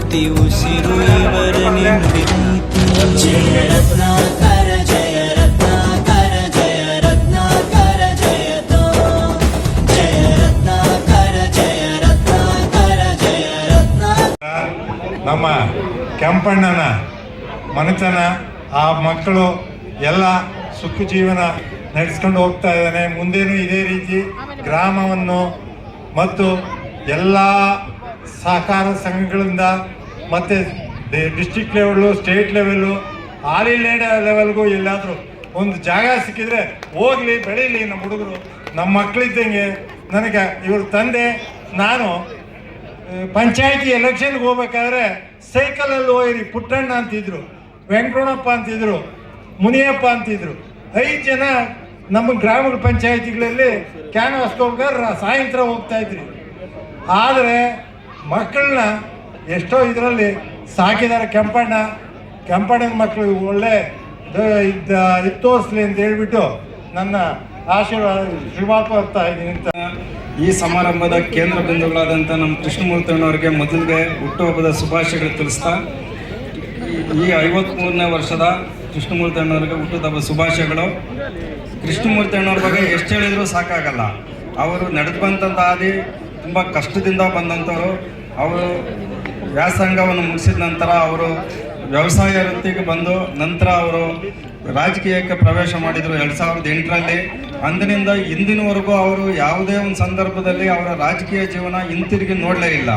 ಪ್ರತಿ ಉಸಿರು ಇವರ ನಿಂದಿರೈತೆ ಜಯ ರತ್ನಾಕರ ಜಯ ರತ್ನಾಕರ ಜಯ ರತ್ನಾಕರ ಜಯತೋ ಜಯ ರತ್ನಾಕರ ಜಯ ರತ್ನಾಕರ ಜಯ ರತ್ನಾಕರ ನಮ್ಮ ಕೆಂಪಣ್ಣನ ಮನೆತನ ಆ ಮಕ್ಕಳು ಎಲ್ಲ ಸುಖ ಜೀವನ ನಡೆಸ್ಕೊಂಡು ಹೋಗ್ತಾ ಇದ್ದಾನೆ. ಮುಂದೇನು ಇದೇ ರೀತಿ ಗ್ರಾಮವನ್ನು ಮತ್ತು ಎಲ್ಲ ಸಹಕಾರ ಸಂಘಗಳಿಂದ ಮತ್ತು district level state level all India ಲೆವೆಲ್ಗೂ ಎಲ್ಲಾದರೂ ಒಂದು ಜಾಗ ಸಿಕ್ಕಿದ್ರೆ ಹೋಗ್ಲಿ, ಬೆಳೀಲಿ ನಮ್ಮ ಹುಡುಗರು, ನಮ್ಮ ಮಕ್ಕಳಿದ್ದಂಗೆ ನನಗೆ ಇವ್ರ ತಂದೆ, ನಾನು ಪಂಚಾಯತಿ ಎಲೆಕ್ಷನ್ಗೆ ಹೋಗ್ಬೇಕಾದ್ರೆ ಸೈಕಲಲ್ಲಿ ಹೋಗಿರಿ, ಪುಟ್ಟಣ್ಣ ಅಂತಿದ್ರು ವೆಂಕಟಣಪ್ಪ ಅಂತಿದ್ರು, ಮುನಿಯಪ್ಪ ಅಂತಿದ್ರು. ಐದು ಜನ ನಮ್ಮ ಗ್ರಾಮೀಣ ಪಂಚಾಯತಿಗಳಲ್ಲಿ ಕ್ಯಾನ್ವಾಸ್ ಹೋಗ್ಬೇಕಾದ್ರೆ ಸಾಯಂಕಾಲ ಹೋಗ್ತಾ ಇದ್ರಿ. ಆದರೆ ಮಕ್ಕಳನ್ನ ಎಷ್ಟೋ ಇದರಲ್ಲಿ ಸಾಕಿದ್ದಾರೆ ಕೆಂಪಣ್ಣ. ಕೆಂಪಣ್ಣನ ಮಕ್ಕಳು ಒಳ್ಳೆ ಇದ್ದ ಇದು ಅಂತ ಹೇಳ್ಬಿಟ್ಟು ನನ್ನ ಆಶೀರ್ವಾದ ಶ್ರೀಮಾಪ ಬರ್ತಾ ಇದ್ದೀನಿ ಅಂತ. ಈ ಸಮಾರಂಭದ ಕೇಂದ್ರ ಬಿಂದುಗಳಾದಂಥ ನಮ್ಮ ಕೃಷ್ಣಮೂರ್ತಣ್ಣವರಿಗೆ ಮೊದಲಿಗೆ ಹುಟ್ಟುಹಬ್ಬದ ಶುಭಾಶಯಗಳು ತಿಳಿಸ್ತಾ, ಈ ಐವತ್ತ್ಮೂರನೇ ವರ್ಷದ ಕೃಷ್ಣಮೂರ್ತಣ್ಣವರಿಗೆ ಹುಟ್ಟುಹಬ್ಬ ಶುಭಾಶಯಗಳು. ಕೃಷ್ಣಮೂರ್ತಣ್ಣವ್ರ ಬಗ್ಗೆ ಎಷ್ಟು ಹೇಳಿದರೂ ಸಾಕಾಗಲ್ಲ. ಅವರು ನಡೆದು ಬಂದಂಥ ಹಾದಿ, ತುಂಬ ಕಷ್ಟದಿಂದ ಬಂದಂಥವ್ರು. ಅವರು ವ್ಯಾಸಂಗವನ್ನು ಮುಗಿಸಿದ ನಂತರ ಅವರು ವ್ಯವಸಾಯ ವೃತ್ತಿಗೆ ಬಂದು ನಂತರ ಅವರು ರಾಜಕೀಯಕ್ಕೆ ಪ್ರವೇಶ ಮಾಡಿದರು. ಎರಡು ಸಾವಿರದ ಎಂಟರಲ್ಲಿ ಅಂದಿನಿಂದ ಇಂದಿನವರೆಗೂ ಅವರು ಯಾವುದೇ ಒಂದು ಸಂದರ್ಭದಲ್ಲಿ ಅವರ ರಾಜಕೀಯ ಜೀವನ ಹಿಂತಿರುಗಿ ನೋಡಲೇ ಇಲ್ಲ.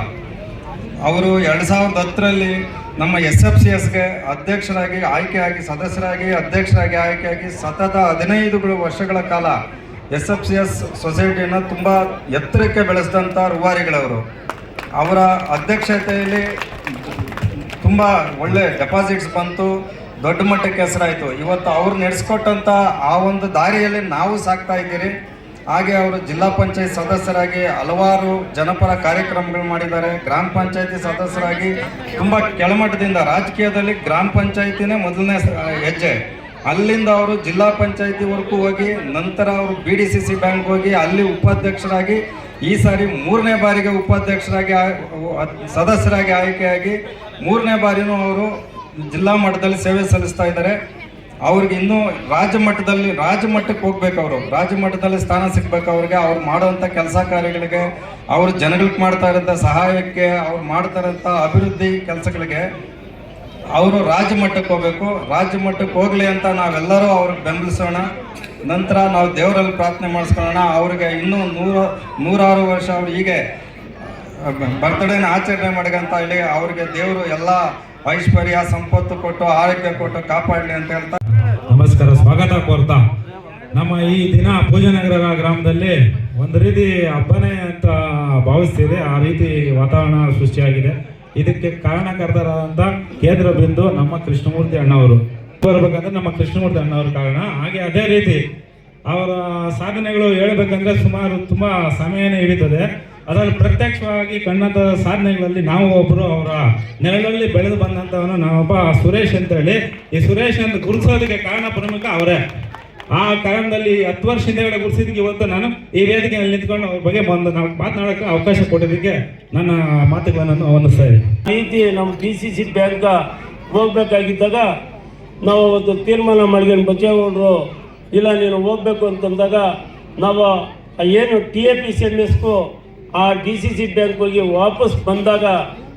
ಅವರು ಎರಡು ಸಾವಿರದ ಹತ್ತರಲ್ಲಿ ನಮ್ಮ ಎಸ್ ಎಫ್ ಸಿ ಎಸ್ಗೆ ಅಧ್ಯಕ್ಷರಾಗಿ, ಆಯ್ಕೆಯಾಗಿ, ಸದಸ್ಯರಾಗಿ, ಅಧ್ಯಕ್ಷರಾಗಿ, ಆಯ್ಕೆಯಾಗಿ ಸತತ ಹದಿನೈದು ವರ್ಷಗಳ ಕಾಲ ಎಸ್ ಎಫ್ ಸಿ ಎಸ್ ಸೊಸೈಟಿಯನ್ನು ತುಂಬ ಎತ್ತರಕ್ಕೆ ಬೆಳೆಸಿದಂಥ ರೂವಾರಿಗಳವರು. ಅವರ ಅಧ್ಯಕ್ಷತೆಯಲ್ಲಿ ತುಂಬ ಒಳ್ಳೆ ಡೆಪಾಸಿಟ್ಸ್ ಬಂತು, ದೊಡ್ಡ ಮಟ್ಟಕ್ಕೆ ಹೆಸರಾಯಿತು. ಇವತ್ತು ಅವ್ರು ನಡೆಸ್ಕೊಟ್ಟಂಥ ಆ ಒಂದು ದಾರಿಯಲ್ಲಿ ನಾವು ಸಾಕ್ತಾ ಇದ್ದೀರಿ. ಹಾಗೆ ಅವರು ಜಿಲ್ಲಾ ಪಂಚಾಯತ್ ಸದಸ್ಯರಾಗಿ ಹಲವಾರು ಜನಪರ ಕಾರ್ಯಕ್ರಮಗಳು ಮಾಡಿದ್ದಾರೆ. ಗ್ರಾಮ ಪಂಚಾಯತಿ ಸದಸ್ಯರಾಗಿ ತುಂಬ ಕೆಳಮಟ್ಟದಿಂದ, ರಾಜಕೀಯದಲ್ಲಿ ಗ್ರಾಮ ಪಂಚಾಯತಿನೇ ಮೊದಲನೇ ಹೆಜ್ಜೆ. ಅಲ್ಲಿಂದ ಅವರು ಜಿಲ್ಲಾ ಪಂಚಾಯತಿವರೆಗೂ ಹೋಗಿ, ನಂತರ ಅವರು B D C C bank ಹೋಗಿ, ಅಲ್ಲಿ ಉಪಾಧ್ಯಕ್ಷರಾಗಿ ಈ ಸಾರಿ ಮೂರನೇ ಬಾರಿಗೆ ಉಪಾಧ್ಯಕ್ಷರಾಗಿ ಸದಸ್ಯರಾಗಿ ಆಯ್ಕೆಯಾಗಿ ಮೂರನೇ ಬಾರಿನೂ ಅವರು ಜಿಲ್ಲಾ ಮಟ್ಟದಲ್ಲಿ ಸೇವೆ ಸಲ್ಲಿಸ್ತಾ ಇದ್ದಾರೆ. ಅವ್ರಿಗೆ ಇನ್ನೂ ರಾಜ್ಯ ಮಟ್ಟದಲ್ಲಿ, ರಾಜ್ಯ ಮಟ್ಟಕ್ಕೆ ಹೋಗ್ಬೇಕು ಅವರು. ರಾಜ್ಯ ಮಟ್ಟದಲ್ಲಿ ಸ್ಥಾನ ಸಿಗ್ಬೇಕು ಅವ್ರಿಗೆ. ಅವ್ರು ಮಾಡುವಂಥ ಕೆಲಸ ಕಾರ್ಯಗಳಿಗೆ ಅವರು ಜನಗಳಿಗೆ ಮಾಡ್ತಾ ಇರೋಂಥ ಸಹಾಯಕ್ಕೆ, ಅವ್ರು ಮಾಡ್ತಾ ಇರೋಂಥ ಅಭಿವೃದ್ಧಿ ಕೆಲಸಗಳಿಗೆ ಅವರು ರಾಜ್ಯ ಮಟ್ಟಕ್ಕೆ ಹೋಗ್ಬೇಕು. ರಾಜ್ಯ ಮಟ್ಟಕ್ಕೆ ಹೋಗಲಿ ಅಂತ ನಾವೆಲ್ಲರೂ ಅವ್ರಿಗೆ ಬೆಂಬಲಿಸೋಣ. ನಂತರ ನಾವು ದೇವರಲ್ಲಿ ಪ್ರಾರ್ಥನೆ ಮಾಡಿಸ್ಕೊಳ್ಳೋಣ. ಅವ್ರಿಗೆ ಇನ್ನೂ ನೂರ, ನೂರಾರು ವರ್ಷ ಅವ್ರು ಹೀಗೆ ಬರ್ತಡೇನ ಆಚರಣೆ ಮಾಡ್ಕಂತ ಹೇಳಿ ಅವ್ರಿಗೆ ದೇವರು ಎಲ್ಲ ಐಶ್ವರ್ಯ, ಸಂಪತ್ತು ಕೊಟ್ಟು, ಆರೋಗ್ಯ ಕೊಟ್ಟು ಕಾಪಾಡಲಿ ಅಂತ ಹೇಳ್ತಾ ನಮಸ್ಕಾರ, ಸ್ವಾಗತ ಕೋರ್ತಾ. ನಮ್ಮ ಈ ದಿನ ಪೂಜನಗರ ಗ್ರಾಮದಲ್ಲಿ ಒಂದು ರೀತಿ ಹಬ್ಬನೇ ಅಂತ ಭಾವಿಸ್ತಿದೆ. ಆ ರೀತಿ ವಾತಾವರಣ ಸೃಷ್ಟಿಯಾಗಿದೆ. ಇದಕ್ಕೆ ಕಾರಣಕರ್ತರಾದಂಥ ಕೇಂದ್ರ ಬಿಂದು ನಮ್ಮ ಕೃಷ್ಣಮೂರ್ತಿ ಅಣ್ಣವರು. ಬರ್ಬೇಕಂದ್ರೆ ನಮ್ಮ ಕೃಷ್ಣಮೂರ್ತಿ ಅಣ್ಣವ್ರ ಕಾರಣ. ಹಾಗೆ ಅದೇ ರೀತಿ ಅವರ ಸಾಧನೆಗಳು ಹೇಳ್ಬೇಕಂದ್ರೆ ಸುಮಾರು ತುಂಬಾ ಸಮಯನೇ ಹಿಡಿತದೆ. ಅದರಲ್ಲಿ ಪ್ರತ್ಯಕ್ಷವಾಗಿ ಕಣ್ಣದ ಸಾಧನೆಗಳಲ್ಲಿ ನಾವು ಒಬ್ಬರು ಅವರ ನೆರಳಲ್ಲಿ ಬೆಳೆದು ಬಂದಂಥವನು ನಾವೊಬ್ಬ ಸುರೇಶ್ ಅಂತ ಹೇಳಿ ಈ ಸುರೇಶ್ ಅಂತ ಗುರುಸೋದಕ್ಕೆ ಕಾರಣ ಪ್ರಮುಖ ಅವರೇ. ಆ ಕಾರಣದಲ್ಲಿ ಹತ್ತು ವರ್ಷ ಹಿಂದೆಗಡೆ ಗುರುಸಿದ್ದಕ್ಕೆ ಇವತ್ತು ನಾನು ಈ ವೇದಿಕೆಯಲ್ಲಿ ನಿಂತ್ಕೊಂಡು ಅವ್ರ ಬಗ್ಗೆ ಬಂದು ನಾವು ಮಾತನಾಡೋಕ್ಕೆ ಅವಕಾಶ ಕೊಟ್ಟಿದ್ದಕ್ಕೆ ನನ್ನ ಮಾತುಗಳನ್ನು ವಂದಿಸ್ತಾ ಇದ್ದೀನಿ. ರೀತಿ ನಮ್ಮ ಡಿ ಸಿ ಸಿ ಬ್ಯಾಂಕ್ ಹೋಗ್ಬೇಕಾಗಿದ್ದಾಗ ನಾವು ಅವತ್ತು ತೀರ್ಮಾನ ಮಾಡ್ಕೊಂಡು ಬಚ್ಚೇಗೌಡರು ಇಲ್ಲ ನೀನು ಹೋಗ್ಬೇಕು ಅಂತಂದಾಗ ನಾವು ಏನು T A P C M ಎಸ್ಗೂ ಆ ಡಿ ಸಿ ಸಿ ಬ್ಯಾಂಕ್ ಹೋಗಿ ವಾಪಸ್ ಬಂದಾಗ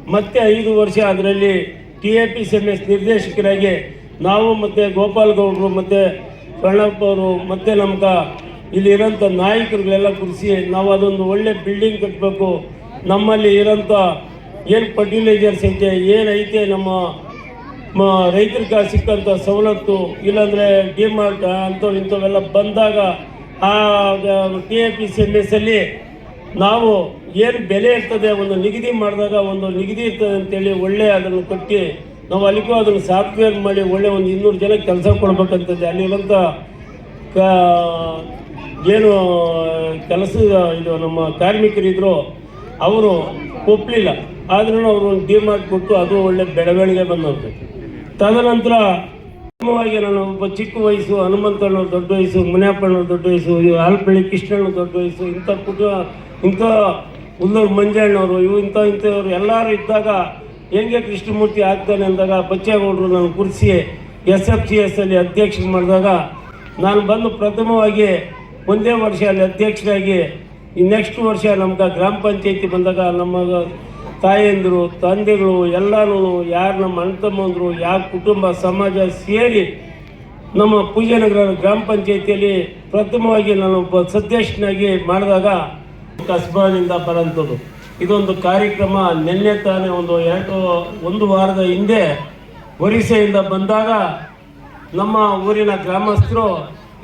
ಮತ್ತೆ ಐದು ವರ್ಷ ಅದರಲ್ಲಿ T A P C M S ನಿರ್ದೇಶಕರಾಗಿ ನಾವು ಮತ್ತು ಗೋಪಾಲ್ ಗೌಡರು ಮತ್ತು ಪ್ರಣಬ್ ಅವರು ಮತ್ತೆ ನಮ್ಗೆ ಇಲ್ಲಿ ಇರೋಂಥ ನಾಯಕರುಗಳೆಲ್ಲ ಕುರಿಸಿ ನಾವು ಅದೊಂದು ಒಳ್ಳೆ ಬಿಲ್ಡಿಂಗ್ ಕಟ್ಟಬೇಕು ನಮ್ಮಲ್ಲಿ ಇರೋಂಥ ಏನು ಫರ್ಟಿಲೈಜರ್ಸ್ ಐತೆ ಏನೈತೆ ನಮ್ಮ ರೈತರಿಗೆ ಸಿಕ್ಕಂಥ ಸವಲತ್ತು, ಇಲ್ಲಾಂದರೆ ಡಿಮಾರ್ಟ್ ಅಂಥವು ಇಂಥವೆಲ್ಲ ಬಂದಾಗ ಆ T A P C M ನಾವು ಏನು ಬೆಲೆ ಇರ್ತದೆ, ಒಂದು ನಿಗದಿ ಮಾಡಿದಾಗ ಒಂದು ನಿಗದಿ ಇರ್ತದೆ ಅಂತೇಳಿ ಒಳ್ಳೆ ಅದನ್ನು ಕಟ್ಟಿ ನಾವು ಅಲ್ಲಿಗೂ ಅದನ್ನು ಸಾಫ್ಟ್ವೇರ್ ಮಾಡಿ ಒಳ್ಳೆ ಒಂದು ಇನ್ನೂರು ಜನ ಕೆಲಸ ಕೊಡ್ಬೇಕಂತಂದೆ. ಅಲ್ಲಿರುವಂಥ, ಕ, ಏನು ಕೆಲಸ, ಇದು ನಮ್ಮ ಕಾರ್ಮಿಕರಿದ್ರು, ಅವರು ಒಪ್ಪಲಿಲ್ಲ ಆದ್ರೂ ಅವರು ಒಂದು ಡಿಮಾರ್ಟ್ ಕೊಟ್ಟು ಅದು ಒಳ್ಳೆ ಬೆಳವಣಿಗೆ ಬಂದಂತೆ ತದನಂತರ ಅಂತಿಮವಾಗಿ ನಾನು ಒಬ್ಬ ಚಿಕ್ಕ ವಯಸ್ಸು ಹನುಮಂತಣ್ಣ ದೊಡ್ಡ ವಯಸ್ಸು ಮುನಿಯಪ್ಪಣ್ಣ ದೊಡ್ಡ ವಯಸ್ಸು ಇವು ಆಲ್ಪಳ್ಳಿ ಕೃಷ್ಣಣ್ಣ ದೊಡ್ಡ ವಯಸ್ಸು, ಇಂಥ ಕುಟುಂಬ, ಇಂಥ ಉಲ್ಲೂರು ಮಂಜಣ್ಣವರು, ಇವು ಇಂಥ, ಇಂಥವ್ರು ಎಲ್ಲರೂ ಇದ್ದಾಗ ಹೆಂಗೆ ಕೃಷ್ಣಮೂರ್ತಿ ಆಗ್ತಾನೆ ಅಂದಾಗ ಬಚ್ಚೇಗೌಡರು ನಾನು ಕುರ್ಸಿ ಎಸ್ ಎಫ್ ಸಿ ಎಸ್ ಅಲ್ಲಿ ಅಧ್ಯಕ್ಷ ಮಾಡಿದಾಗ ನಾನು ಬಂದು ಪ್ರಥಮವಾಗಿ ಒಂದೇ ವರ್ಷ ಅಲ್ಲಿ ಅಧ್ಯಕ್ಷರಾಗಿ ನೆಕ್ಸ್ಟ್ ವರ್ಷ ನಮ್ಗೆ ಗ್ರಾಮ ಪಂಚಾಯತಿ ಬಂದಾಗ ನಮ್ಮ ತಾಯಂದಿರು, ತಂದೆಗಳು, ಎಲ್ಲನೂ ಯಾರು ನಮ್ಮ ಅಣ್ಣ ತಮ್ಮಂದರು ಯಾವ ಕುಟುಂಬ, ಸಮಾಜ ಸೇರಿ ನಮ್ಮ ಪೂಜಾನಗರ ಗ್ರಾಮ ಪಂಚಾಯತಿಯಲ್ಲಿ ಪ್ರಥಮವಾಗಿ ನಾನು ಒಬ್ಬ ಸದಸ್ಯನಾಗಿ ಮಾಡಿದಾಗ ಕಸ್ಬಾನಿಂದ ಬರೋಂಥದ್ದು ಇದೊಂದು ಕಾರ್ಯಕ್ರಮ. ನಿನ್ನೆ ತಾನೇ ಒಂದು ಎರಡು, ಒಂದು ವಾರದ ಹಿಂದೆ ಒರಿಸ್ಸೆಯಿಂದ ಬಂದಾಗ ನಮ್ಮ ಊರಿನ ಗ್ರಾಮಸ್ಥರು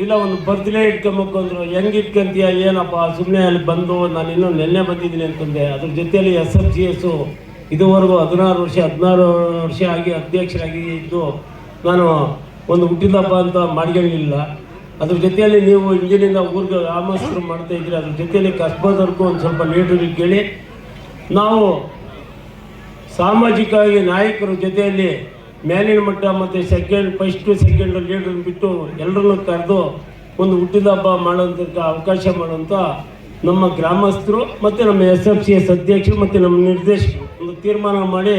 ಇಲ್ಲ, ಒಂದು ಬರ್ತ್ಡೇ ಇಟ್ಕೊಂಬಂದ್ರು ಹೆಂಗ್ ಇಟ್ಕೊಂತೀಯ, ಏನಪ್ಪ ಸುಮ್ಮನೆ ಅಲ್ಲಿ ಬಂದು ನಾನು ಇನ್ನೂ ನೆನ್ನೆ ಬಂದಿದ್ದೀನಿ ಅಂತಂದೆ. ಅದ್ರ ಜೊತೆಯಲ್ಲಿ ಎಸ್ ಎಫ್ ಸಿ ಎಸ್ಸು ಇದುವರೆಗೂ ಹದಿನಾರು ವರ್ಷ ಹದಿನಾರು ವರ್ಷ ಆಗಿ ಅಧ್ಯಕ್ಷರಾಗಿ ಇದ್ದು, ನಾನು ಒಂದು ಹುಟ್ಟಿದ ಹಬ್ಬ ಅಂತ ಮಾಡ್ಕೊಂಡಿಲ್ಲ. ಅದ್ರ ಜೊತೆಯಲ್ಲಿ ನೀವು ಇಂಜಿನಿಂದ ಊರಿಗೆ ಗ್ರಾಮಸ್ಥರು ಮಾಡ್ತಾ ಇದ್ರಿ, ಅದ್ರ ಜೊತೆಯಲ್ಲಿ ಕಸ್ಬದವ್ರಿಗೂ ಒಂದು ಸ್ವಲ್ಪ ಲೀಡರ್ ಕೇಳಿ. ನಾವು ಸಾಮಾಜಿಕವಾಗಿ ನಾಯಕರ ಜೊತೆಯಲ್ಲಿ ಮೇಲಿನ ಮಟ್ಟ ಮತ್ತು ಸೆಕೆಂಡ್ ಫಸ್ಟು ಸೆಕೆಂಡ್ ಲೀಡರ್ ಬಿಟ್ಟು ಎಲ್ಲರನ್ನು ಕರೆದು ಒಂದು ಹುಟ್ಟಿದ ಹಬ್ಬ ಮಾಡೋದಕ್ಕೆ ಅವಕಾಶ ಮಾಡುವಂಥ ನಮ್ಮ ಗ್ರಾಮಸ್ಥರು ಮತ್ತು ನಮ್ಮ ಎಸ್ ಎಫ್ ಸಿ ಎಸ್ ಅಧ್ಯಕ್ಷರು ಮತ್ತು ನಮ್ಮ ನಿರ್ದೇಶಕರು ಒಂದು ತೀರ್ಮಾನ ಮಾಡಿ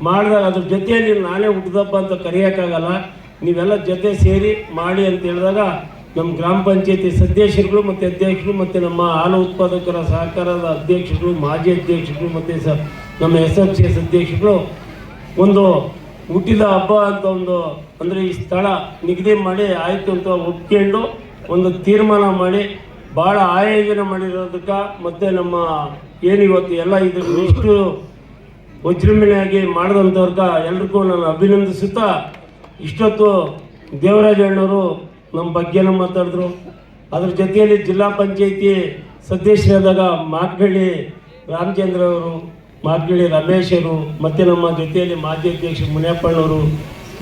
ಮಾಡಿದಾಗ ಅದ್ರ ಜೊತೆಯಲ್ಲಿ ನಾನೇ ಹುಟ್ಟಿದಪ್ಪ ಅಂತ ಕರೆಯೋಕ್ಕಾಗಲ್ಲ. ನೀವೆಲ್ಲ ಜೊತೆ ಸೇರಿ ಮಾಡಿ ಅಂತ ಹೇಳಿದಾಗ ನಮ್ಮ ಗ್ರಾಮ ಪಂಚಾಯತಿ ಸದಸ್ಯರುಗಳು ಮತ್ತು ಅಧ್ಯಕ್ಷರು ಮತ್ತು ನಮ್ಮ ಹಾಲು ಉತ್ಪಾದಕರ ಸಹಕಾರದ ಅಧ್ಯಕ್ಷರು ಮಾಜಿ ಅಧ್ಯಕ್ಷರು ಮತ್ತು ಸ ನಮ್ಮ ಎಸ್ ಎಫ್ ಸಿ ಎಸ್ ಅಧ್ಯಕ್ಷರುಗಳು ಒಂದು ಹುಟ್ಟಿದ ಹಬ್ಬ ಅಂತ ಒಂದು, ಅಂದರೆ ಈ ಸ್ಥಳ ನಿಗದಿ ಮಾಡಿ ಆಯಿತು ಅಂತ ಒಪ್ಕೊಂಡು ಒಂದು ತೀರ್ಮಾನ ಮಾಡಿ ಭಾಳ ಆಯೋಜನೆ ಮಾಡಿರೋದಕ್ಕೆ ಮತ್ತು ನಮ್ಮ ಏನು ಇವತ್ತು ಎಲ್ಲ ಇದ್ರ ಇಷ್ಟು ವಜ್ರಮೇಲೆಯಾಗಿ ಮಾಡಿದಂಥವ್ರಿಗೆ ಎಲ್ರಿಗೂ ನಾನು ಅಭಿನಂದಿಸುತ್ತಾ, ಇಷ್ಟೊತ್ತು ದೇವರಾಜಣ್ಣವರು ನಮ್ಮ ಬಗ್ಗೆನೂ ಮಾತಾಡಿದ್ರು. ಅದ್ರ ಜೊತೆಯಲ್ಲಿ ಜಿಲ್ಲಾ ಪಂಚಾಯತಿ ಸದಸ್ಯರಾದಾಗ ಮಾರ್ಗಳ್ಳಿ ರಾಮಚಂದ್ರ ಅವರು ಮಾರ್ಗಳ್ಳಿ ರಮೇಶರು, ಮತ್ತು ನಮ್ಮ ಜೊತೆಯಲ್ಲಿ ಮಾಜಿ ಅಧ್ಯಕ್ಷ ಮುನಿಯಪ್ಪಣ್ಣವರು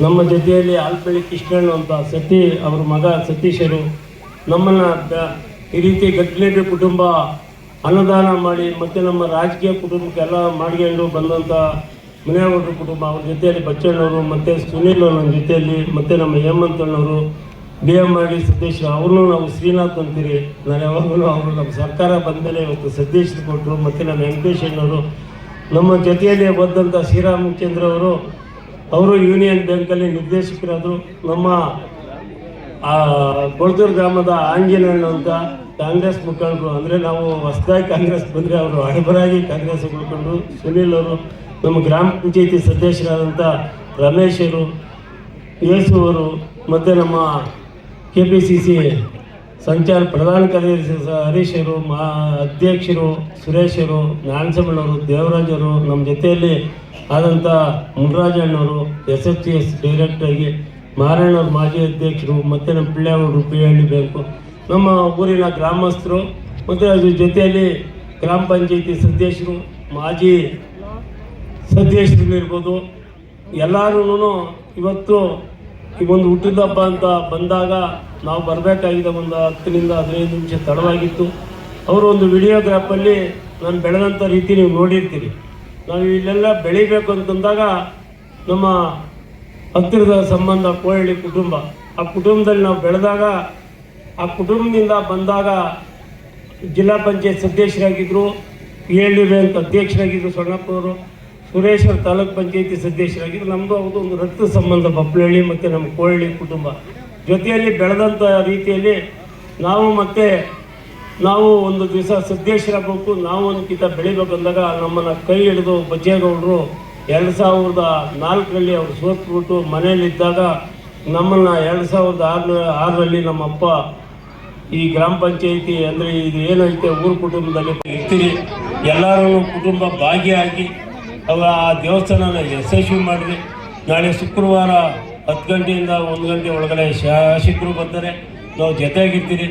ನಮ್ಮ ಜೊತೆಯಲ್ಲಿ ಆಲ್ಪಳ್ಳಿ ಕೃಷ್ಣಣ್ಣ ಅಂತ ಸತಿ, ಅವ್ರ ಮಗ ಸತೀಶರು, ನಮ್ಮನ್ನು ಈ ರೀತಿ ಗಟ್ಟಿಲೇಟಿ ಕುಟುಂಬ ಅನುದಾನ ಮಾಡಿ, ಮತ್ತು ನಮ್ಮ ರಾಜಕೀಯ ಕುಟುಂಬಕ್ಕೆಲ್ಲ ಮಾಡ್ಕೊಂಡು ಬಂದಂಥ ಮುನಿಯಗೌಡರ ಕುಟುಂಬ, ಅವ್ರ ಜೊತೆಯಲ್ಲಿ ಬಚ್ಚಣ್ಣವರು, ಮತ್ತು ಸುನೀಲ್ ಅವ್ರ ಜೊತೆಯಲ್ಲಿ, ಮತ್ತು ನಮ್ಮ ಹೇಮಂತಣ್ಣವರು B M R D Satish ಅವ್ರನ್ನೂ ನಾವು ಶ್ರೀನಾಥ್ ಅಂತೀರಿ. ನಾನು ಯಾವಾಗಲೂ ಅವರು ನಮ್ಮ ಸರ್ಕಾರ ಬಂದಮೇಲೆ ಇವತ್ತು ಸತೀಶ್ ಕೊಟ್ಟರು, ಮತ್ತು ನಮ್ಮ ವೆಂಕಟೇಶ್ ಅಣ್ಣವರು. ನಮ್ಮ ಜೊತೆಯಲ್ಲಿ ಬಂದಂಥ ಶ್ರೀರಾಮಚಂದ್ರ ಅವರು ಅವರು ಯೂನಿಯನ್ ಬ್ಯಾಂಕಲ್ಲಿ ನಿರ್ದೇಶಕರಾದರು. ನಮ್ಮ ಕೊಳತೂರು ಗ್ರಾಮದ ಆಂಜನೇಯಣ್ಣ ಅಂತ ಕಾಂಗ್ರೆಸ್ ಮುಖಂಡರು. ಅಂದರೆ ನಾವು ಹೊಸದಾಗಿ ಕಾಂಗ್ರೆಸ್ ಬಂದರೆ ಅವರು ಹಳಬರಾಗಿ ಕಾಂಗ್ರೆಸ್ ಉಳ್ಕೊಂಡು ಸುನೀಲ್ ಅವರು, ನಮ್ಮ ಗ್ರಾಮ ಪಂಚಾಯತಿ ಸದಸ್ಯರಾದಂಥ ರಮೇಶ್ ಅವರು, ಯೇಸು ಅವರು, ಮತ್ತು ನಮ್ಮ ಕೆ ಪಿ ಸಿ ಸಿ ಸಂಚಾರ ಪ್ರಧಾನ ಕಾರ್ಯದರ್ಶಿ ಹರೀಶರು ಮಾ ಅಧ್ಯಕ್ಷರು ಸುರೇಶರು ನಾರಾಯಣಸ್ವಾಮಿಯವರು ದೇವರಾಜರು ನಮ್ಮ ಜೊತೆಯಲ್ಲಿ ಆದಂಥ ಮುನರಾಜಣ್ಣವರು ಎಸ್ ಎಫ್ ಸಿ ಎಸ್ ಡೈರೆಕ್ಟಾಗಿ ಮಾರಣ್ಣವ್ರ ಮಾಜಿ ಅಧ್ಯಕ್ಷರು, ಮತ್ತು ನಮ್ಮ ಪಿಳ್ಳೆಯವರು ಪಿಳ್ಳಿ ಬ್ಯಾಂಕು. ನಮ್ಮ ಊರಿನ ಗ್ರಾಮಸ್ಥರು, ಮತ್ತು ಅದ್ರ ಜೊತೆಯಲ್ಲಿ ಗ್ರಾಮ ಪಂಚಾಯತಿ ಸದಸ್ಯರು, ಮಾಜಿ ಸದಸ್ಯರುಗಳಿರ್ಬೋದು. ಎಲ್ಲರೂ ಇವತ್ತು ಈ ಒಂದು ಹುಟ್ಟಿದ ಹಬ್ಬ ಅಂತ ಬಂದಾಗ ನಾವು ಬರಬೇಕಾಗಿದೆ ಒಂದು ಹತ್ತರಿಂದ ಹದಿನೈದು ನಿಮಿಷ ತಡವಾಗಿತ್ತು. ಅವರು ಒಂದು ವಿಡಿಯೋಗ್ರಾಫಲ್ಲಿ ನಾನು ಬೆಳೆದಂಥ ರೀತಿ ನೀವು ನೋಡಿರ್ತೀರಿ. ನಾವು ಇಲ್ಲೆಲ್ಲ ಬೆಳಿಬೇಕು ಅಂತಂದಾಗ ನಮ್ಮ ಹತ್ತಿರದ ಸಂಬಂಧ ಕೋಹಳ್ಳಿ ಕುಟುಂಬ, ಆ ಕುಟುಂಬದಲ್ಲಿ ನಾವು ಬೆಳೆದಾಗ, ಆ ಕುಟುಂಬದಿಂದ ಬಂದಾಗ ಜಿಲ್ಲಾ ಪಂಚಾಯತ್ ಸದಸ್ಯರಾಗಿದ್ದರು ಡಿ ಬ್ಯಾಂಕ್ ಅಧ್ಯಕ್ಷರಾಗಿದ್ದರು ಸೊಣ್ಣಪ್ಪನವರು ಸುರೇಶ್ವರ ತಾಲೂಕ್ ಪಂಚಾಯತಿ ಸದಸ್ಯರಾಗಿದ್ದು ನಮ್ಮದು ಅವ್ರದ್ದು ಒಂದು ರಕ್ತ ಸಂಬಂಧ ಬಪ್ಪಳಹಳ್ಳಿ ಮತ್ತು ನಮ್ಮ ಕೋಳಿ ಕುಟುಂಬ. ಜೊತೆಯಲ್ಲಿ ಬೆಳೆದಂಥ ರೀತಿಯಲ್ಲಿ ನಾವು ಮತ್ತೆ ನಾವು ಒಂದು ದಿವಸ ಸದ್ದೇಶರಾಗಬೇಕು ನಾವು ಒಂದು ಕಿತ ಬೆಳಿಬೇಕು ಅಂದಾಗ ನಮ್ಮನ್ನು ಕೈ ಹಿಡಿದು ಬಜ್ಜೇಗೌಡರು ಎರಡು ಸಾವಿರದ ನಾಲ್ಕರಲ್ಲಿ ಅವರು ಸೋತ್ಬಿಟ್ಟು ಮನೆಯಲ್ಲಿದ್ದಾಗ ನಮ್ಮನ್ನು ಎರಡು ಸಾವಿರದ ಆರು ಆರರಲ್ಲಿ ನಮ್ಮಪ್ಪ ಈ ಗ್ರಾಮ ಪಂಚಾಯಿತಿ ಅಂದರೆ ಇದು ಏನೈತೆ ಊರು ಕುಟುಂಬದಲ್ಲಿ ಇರ್ತೀರಿ ಎಲ್ಲರೂ ಕುಟುಂಬ ಭಾಗಿಯಾಗಿ ಅವ ಆ ದೇವಸ್ಥಾನನ ಯಶಸ್ವಿ ಮಾಡಿದ್ವಿ. ನಾಳೆ ಶುಕ್ರವಾರ ಹತ್ತು ಗಂಟೆಯಿಂದ ಒಂದು ಗಂಟೆ ಒಳಗಡೆ ಶಾಸಕರು ಬರ್ತಾರೆ. ನಾವು ಜೊತೆಯಾಗಿರ್ತೀರಿ.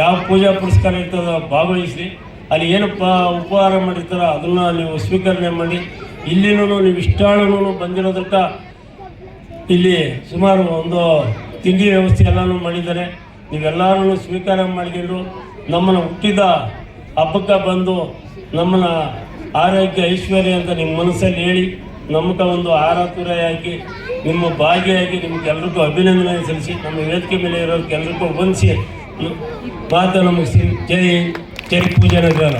ಯಾವ ಪೂಜಾ ಪುರಸ್ಕಾರ ಇರ್ತದೋ ಭಾಗವಹಿಸಿ ಅಲ್ಲಿ ಏನು ಪ ಉಪಹಾರ ಮಾಡಿರ್ತಾರೋ ಅದನ್ನು ನೀವು ಸ್ವೀಕರಣೆ ಮಾಡಿ. ಇಲ್ಲಿನೂ ನೀವು ಇಷ್ಟಾಳೂ ಬಂದಿರೋದಕ್ಕೆ ಇಲ್ಲಿ ಸುಮಾರು ಒಂದು ತಿಂಡಿ ವ್ಯವಸ್ಥೆ ಎಲ್ಲನೂ ಮಾಡಿದ್ದಾರೆ. ನೀವೆಲ್ಲರೂ ಸ್ವೀಕಾರ ಮಾಡಿಕೊಂಡು ನಮ್ಮನ್ನು ಹುಟ್ಟಿದ ಹಬ್ಬಕ್ಕೆ ಬಂದು ನಮ್ಮನ್ನ ಆರೋಗ್ಯ ಐಶ್ವರ್ಯ ಅಂತ ನಿಮ್ಮ ಮನಸ್ಸಲ್ಲಿ ಹೇಳಿ ನಮ್ಗೆ ಒಂದು ಆರಾತುರೆಯಾಗಿ ನಿಮ್ಮ ಭಾಗಿಯಾಗಿ ನಿಮ್ಗೆಲ್ರಿಗೂ ಅಭಿನಂದನೆ ಸಲ್ಲಿಸಿ, ನಮ್ಮ ವೇದಿಕೆ ಮೇಲೆ ಇರೋರ್ಗೆಲ್ರಿಗೂ ವಂದಿಸಿ, ಮಾತು ನಮಗೆ ಜೈ ಜೈ ಪೂಜೆ ನಗರ.